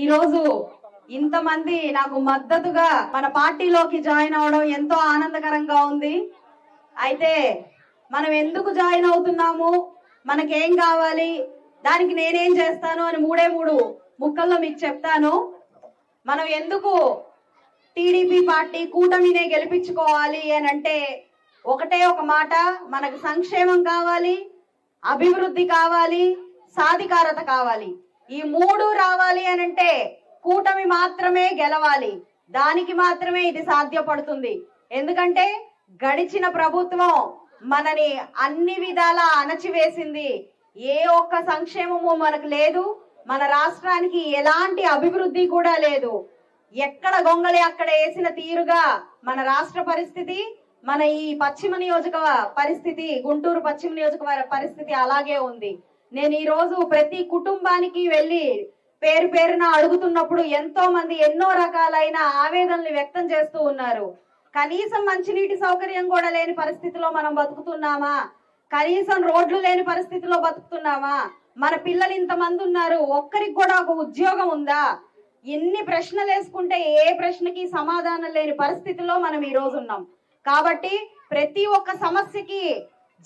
ఈ రోజు ఇంతమంది నాకు మద్దతుగా మన పార్టీలోకి జాయిన్ అవడం ఎంతో ఆనందకరంగా ఉంది. అయితే మనం ఎందుకు జాయిన్ అవుతున్నాము? మనకేం కావాలి? దానికి నేనేం చేస్తాను అని మూడే మూడు ముక్కల్లో మీకు చెప్తాను. మనం ఎందుకు టీడీపీ పార్టీ కూటమినే గెలిపించుకోవాలి అని అంటే ఒకటే ఒక మాట మనకు సంక్షేమం కావాలి అభివృద్ధి కావాలి సాధికారత కావాలి. ఈ మూడు రావాలి అని అంటే కూటమి మాత్రమే గెలవాలి. దానికి మాత్రమే ఇది సాధ్యపడుతుంది. ఎందుకంటే గడిచిన ప్రభుత్వం మనని అన్ని విధాలా అణచివేసింది. ఏ ఒక్క సంక్షేమము మనకు లేదు. మన రాష్ట్రానికి ఎలాంటి అభివృద్ధి కూడా లేదు. ఎక్కడ గొంగళి అక్కడ వేసిన తీరుగా మన రాష్ట్ర పరిస్థితి మన ఈ పశ్చిమ నియోజక పరిస్థితి గుంటూరు పశ్చిమ నియోజకవర్గ పరిస్థితి అలాగే ఉంది. నేను ఈ రోజు ప్రతి కుటుంబానికి వెళ్ళి పేరు పేరున అడుగుతున్నప్పుడు ఎంతో మంది ఎన్నో రకాలైన ఆవేదనలు వ్యక్తం చేస్తూ ఉన్నారు. కనీసం మంచినీటి సౌకర్యం కూడా లేని పరిస్థితిలో మనం బతుకుతున్నామా? కనీసం రోడ్లు లేని పరిస్థితిలో బతుకుతున్నామా? మన పిల్లలు ఇంతమంది ఉన్నారు ఒక్కరికి కూడా ఒక ఉద్యోగం ఉందా? ఎన్ని ప్రశ్నలు వేసుకుంటే ఏ ప్రశ్నకి సమాధానం లేని పరిస్థితిలో మనం ఈ రోజు ఉన్నాం. కాబట్టి ప్రతి ఒక్క సమస్యకి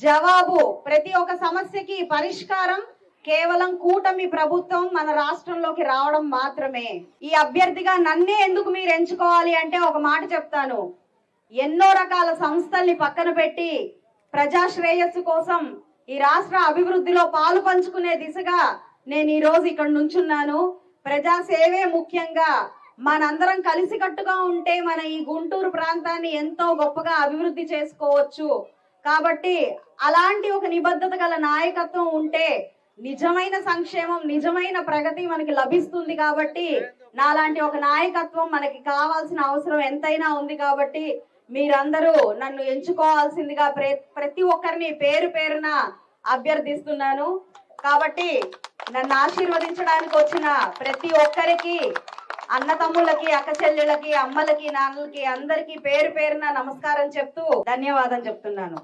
జవాబు. ప్రతి ఒక్క సమస్యకి పరిష్కారం కేవలం కూటమి ప్రభుత్వం మన రాష్ట్రంలోకి రావడం మాత్రమే. ఈ అభ్యర్థిగా నన్నే ఎందుకు మీరు ఎంచుకోవాలి అంటే ఒక మాట చెప్తాను. ఎన్నో రకాల సంస్థల్ని పక్కన పెట్టి ప్రజా శ్రేయస్సు కోసం ఈ రాష్ట్ర అభివృద్ధిలో పాలు పంచుకునే దిశగా నేను ఈ రోజు ఇక్కడ నుంచున్నాను. ప్రజా సేవే ముఖ్యంగా మనందరం కలిసికట్టుగా ఉంటే మన ఈ గుంటూరు ప్రాంతాన్ని ఎంతో గొప్పగా అభివృద్ధి చేసుకోవచ్చు. కాబట్టి అలాంటి ఒక నిబద్ధత గల నాయకత్వం ఉంటే నిజమైన సంక్షేమం నిజమైన ప్రగతి మనకి లభిస్తుంది కాబట్టి నాలాంటి ఒక నాయకత్వం మనకి కావాల్సిన అవసరం ఎంతైనా ఉంది కాబట్టి మీరందరూ నన్ను ఎంచుకోవాల్సిందిగా ప్రతి ఒక్కరిని పేరు పేరున అభ్యర్థిస్తున్నాను. కాబట్టి నన్ను ఆశీర్వదించడానికి వచ్చిన ప్రతి ఒక్కరికి అన్న తమ్ముళ్ళకి అక్క చెల్లెళ్ళకి అమ్మలకి నాన్నలకి అందరికీ పేరు పేరున నమస్కారం చెప్తూ ధన్యవాదం చెప్తున్నాను.